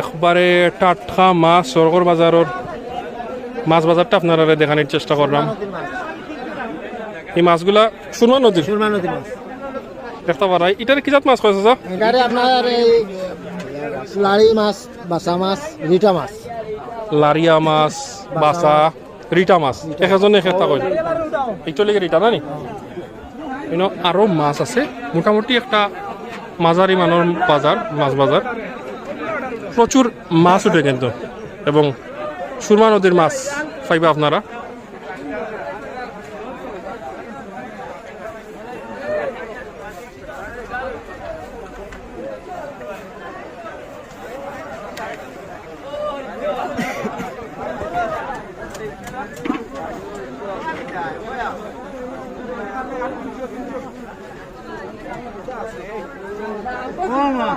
একবারে টাটকা মাছ সরগর বাজারের মাছ বাজারটা আপনারা দেখানোর চেষ্টা করলাম। এই মাছগুলা সুরমা নদীর? সুরমা নদী মাছ। দেখতে পারাই এটার কি জাত মাছ কয়েছে স্যার? এখানে আপনার এই লাড়ি মাছ বাসা মাছ রিটা মাছ। লারিয়া মাছ বাসা রিটা মাছ। এক এজনে এক একটা কয় এইটো লেগে রিটা না নি? ইনো আরও মাছ আছে। মোটামুটি একটা মাঝারি মানের বাজার মাছ বাজার প্রচুর মাছ উঠে কিন্তু এবং সুরমা নদীর মাছ পাইবে আপনারা। হ্যাঁ, হ্যাঁ।